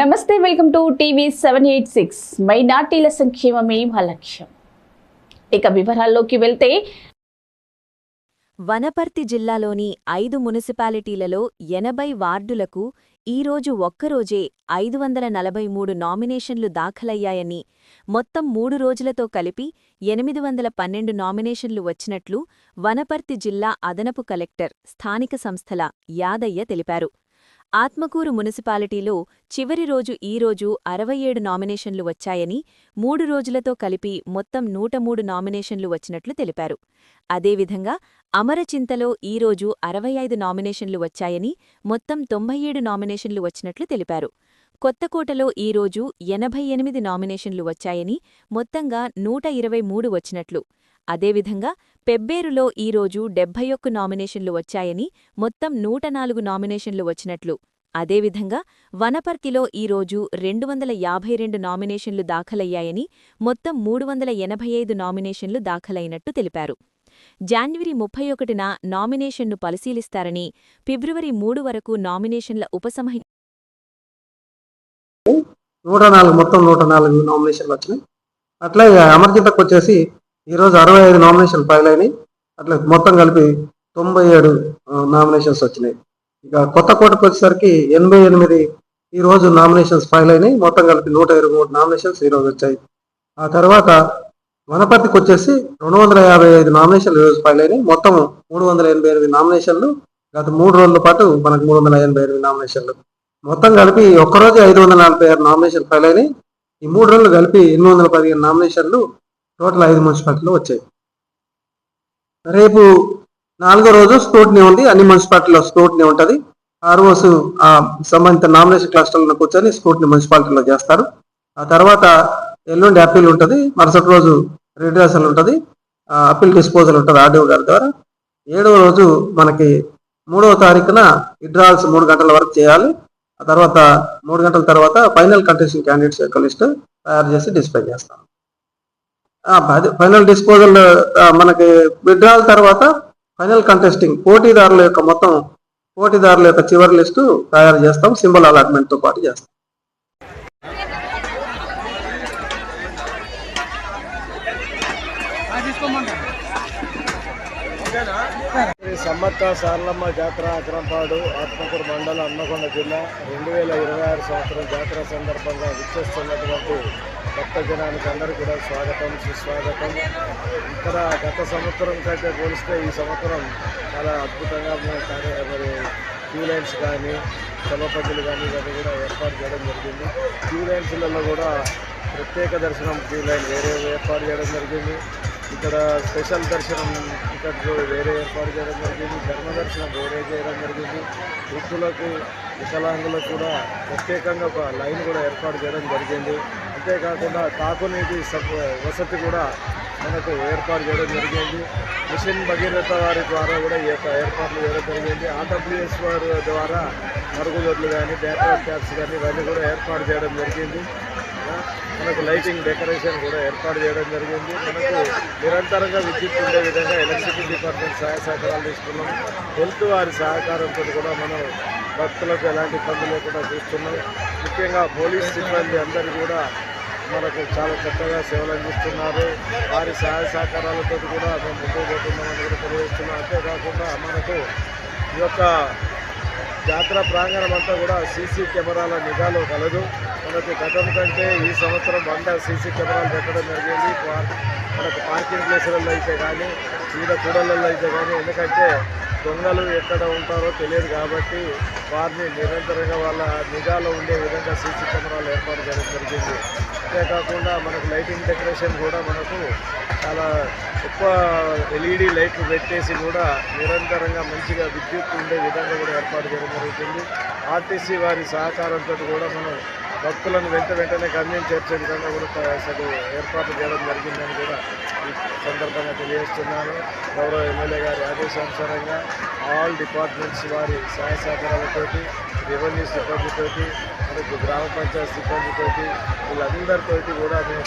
నమస్తే welcome to TV seven eight six. మైనార్టీల సంక్షేమమే మా లక్ష్యం. ఇక వివరాల్లోకి వెళ్తే వనపర్తి జిల్లాలోని ఐదు మున్సిపాలిటీలలో ఎనభై వార్డులకు ఈరోజు ఒక్కరోజే ఐదు వందల నలభై మూడు నామినేషన్లు దాఖలయ్యాయని మొత్తం మూడు రోజులతో కలిపి ఎనిమిది వందల పన్నెండు నామినేషన్లు వచ్చినట్లు వనపర్తి జిల్లా అదనపు కలెక్టర్ స్థానిక సంస్థల యాదయ్య తెలిపారు. ఆత్మకూరు మున్సిపాలిటీలో చివరి రోజు ఈ రోజు అరవై ఏడు నామినేషన్లు వచ్చాయని మూడు రోజులతో కలిపి మొత్తం నూట మూడు నామినేషన్లు వచ్చినట్లు తెలిపారు. అదేవిధంగా అమరచింతలో ఈ రోజు అరవై ఐదు నామినేషన్లు వచ్చాయని మొత్తం తొంభై ఏడు నామినేషన్లు వచ్చినట్లు తెలిపారు. కొత్తకోటలో ఈ రోజు ఎనభై ఎనిమిది నామినేషన్లు వచ్చాయని మొత్తంగా నూట ఇరవై మూడు వచ్చినట్లు. అదేవిధంగా పెబ్బేరులో ఈరోజు డెబ్బై ఒక్క నామినేషన్లు వచ్చాయని మొత్తం నూట నాలుగు నామినేషన్లు వచ్చినట్లు. అదేవిధంగా వనపర్తిలో ఈరోజు రెండు వందల యాభై రెండు నామినేషన్లు దాఖలయ్యాయని మొత్తం మూడు వందల ఎనభై ఐదు నామినేషన్లు దాఖలైనట్టు తెలిపారు. జాన్వరి ముప్పై ఒకటిన నామినేషన్ను పరిశీలిస్తారని ఫిబ్రవరి మూడు వరకు నామినేషన్ల ఉపసంహ నూట నాలుగు మొత్తం నూట నాలుగు నామినేషన్లు వచ్చినాయి. అట్లాగే అమర్జితకు వచ్చేసి ఈరోజు అరవై ఐదు నామినేషన్ ఫైల్ అయినాయి అట్లా మొత్తం కలిపి తొంభై ఏడు నామినేషన్స్ వచ్చినాయి. ఇక కొత్త కోటకు వచ్చేసరికి ఎనభై ఎనిమిది ఈరోజు నామినేషన్స్ ఫైల్ అయినాయి మొత్తం కలిపి నూట ఇరవై మూడు నామినేషన్స్ ఈరోజు వచ్చాయి. ఆ తర్వాత వనపర్తికి వచ్చేసి రెండు వందల యాభై ఐదు నామినేషన్లు ఈరోజు ఫైల్ అయినాయి మొత్తం మూడు వందల ఎనభై ఎనిమిది నామినేషన్లు గత మూడు రోజుల పాటు మనకు మూడు వందల ఎనభై ఎనిమిది నామినేషన్లు మొత్తం కలిపి ఒక్కరోజు ఐదు వందల నలభై ఆరు నామినేషన్ ఫైల్ అయినాయి ఈ మూడు రోజులు కలిపి ఎనిమిది వందల పదిహేను నామినేషన్లు టోటల్ ఐదు మున్సిపాలిటీలో వచ్చాయి. రేపు నాలుగో రోజు స్క్రూటినీ ఉంది అన్ని మున్సిపాలిటీలో స్క్రూటినీ ఉంటుంది. ఆ రోజు ఆ సంబంధిత నామినేషన్ క్లస్టర్లను కూర్చొని స్క్రూటినీ మున్సిపాలిటీలో చేస్తారు. ఆ తర్వాత ఎల్లుండి అప్పీల్ ఉంటుంది మరుసటి రోజు రిడ్రాసల్ ఉంటుంది అప్పీల్ డిస్పోజల్ ఉంటుంది ఆర్డీఓ గారి ద్వారా. ఏడవ రోజు మనకి మూడవ తారీఖున విడ్రాల్స్ మూడు గంటల వరకు చేయాలి. ఆ తర్వాత మూడు గంటల తర్వాత ఫైనల్ కంటెస్టింగ్ క్యాండిడేట్స్ యొక్క లిస్ట్ తయారు చేసి డిస్ప్లే చేస్తాం. ఫైనల్ డిస్పోజల్ మనకి విడ్రాల్ తర్వాత ఫైనల్ కంటెస్టింగ్ పోటీదారుల యొక్క మొత్తం పోటీదారుల యొక్క చివరి లిస్టు తయారు చేస్తాం సింబల్ అలాట్మెంట్తో పాటు చేస్తాం. శ్రీ సమ్మక్క సారలమ్మ జాతర అక్రంపాడు ఆత్మకూరు మండలం హన్మకొండ జిల్లా రెండు వేల ఇరవై ఆరు సంవత్సరం జాతర సందర్భంగా విచ్చేస్తున్నటువంటి భక్త జనానికి అందరూ కూడా స్వాగతం సుస్వాగతం. ఇక్కడ గత సంవత్సరం కంటే పోలిస్తే ఈ సంవత్సరం చాలా అద్భుతంగా మరి క్యూ లైన్స్ కానీ సభపతులు కానీ ఇవన్నీ కూడా ఏర్పాటు చేయడం జరిగింది. క్యూ లైన్స్లలో కూడా ప్రత్యేక దర్శనం క్యూ లైన్ వేరే ఏర్పాటు చేయడం జరిగింది. ఇక్కడ స్పెషల్ దర్శనం టికెట్లు వేరే ఏర్పాటు చేయడం జరిగింది. ధర్మ దర్శనం వేరే చేయడం జరిగింది. వృద్ధులకు వికలాంగులకు కూడా ప్రత్యేకంగా ఒక లైన్ కూడా ఏర్పాటు చేయడం జరిగింది. అంతేకాకుండా తాగునీటి వసతి కూడా మనకు ఏర్పాటు చేయడం జరిగింది. మిషన్ భగీరథ వారి ద్వారా కూడా ఈ యొక్క ఏర్పాట్లు చేయడం జరిగింది. ఆర్డబ్ల్యూఎస్ వారి ద్వారా మరుగుదొడ్లు కానీ బ్యాక్వర్డ్ క్యాబ్స్ కానీ ఇవన్నీ కూడా ఏర్పాటు చేయడం జరిగింది. మనకు లైటింగ్ డెకరేషన్ కూడా ఏర్పాటు చేయడం జరిగింది. మనకు నిరంతరంగా విద్యుత్ ఉండే విధంగా ఎలక్ట్రిసిటీ డిపార్ట్మెంట్ సహాయ సహకారాలు తీసుకున్నాం. హెల్త్ వారి సహకారంతో కూడా మనం భక్తులకు ఎలాంటి ఇబ్బంది లేకుండా చూస్తున్నాం. ముఖ్యంగా పోలీస్ సిబ్బంది అందరూ కూడా మనకు చాలా చక్కగా సేవలు అందిస్తున్నారు. వారి సహాయ సహకారాలతో కూడా మేము ముందుకు పోతున్నామని కూడా తెలియజేస్తున్నాం. అంతేకాకుండా మనకు ఈ యొక్క జాతర ప్రాంగణం అంతా కూడా సీసీ కెమెరాల నిఘాలో కలదు. మనకు గతం కంటే ఈ సంవత్సరం వంద సీసీ కెమెరాలు పెట్టడం జరిగింది. మనకు పార్కింగ్ ప్లేసులలో అయితే కానీ వివిధ కూడలలో అయితే కానీ ఎందుకంటే దొంగలు ఎక్కడ ఉంటారో తెలియదు కాబట్టి వారిని నిరంతరంగా వాళ్ళ నిఘాలో ఉండే విధంగా సీసీ కెమెరాలు ఏర్పాటు చేయడం జరిగింది. అంతేకాకుండా మనకు లైటింగ్ డెకరేషన్ కూడా మనకు చాలా ఎక్కువ ఎల్ఈడి లైట్లు పెట్టేసి కూడా నిరంతరంగా మంచిగా విద్యుత్ ఉండే విధంగా కూడా ఏర్పాటు చేయడం జరుగుతుంది. ఆర్టీసీ వారి సహకారంతో కూడా మనం భక్తులను వెంట వెంటనే గమ్యం చేర్చే విధంగా కూడా అసలు ఏర్పాటు చేయడం జరిగిందని కూడా ఈ సందర్భంగా తెలియజేస్తున్నాను. గౌరవ ఎమ్మెల్యే గారి ఆదేశానుసారంగా ఆల్ డిపార్ట్మెంట్స్ వారి సహాయ సహకారాలతోటి రెవెన్యూ సిబ్బందితోటి మనకు గ్రామ పంచాయతీ సిబ్బందితోటి వీళ్ళందరితోటి కూడా మేము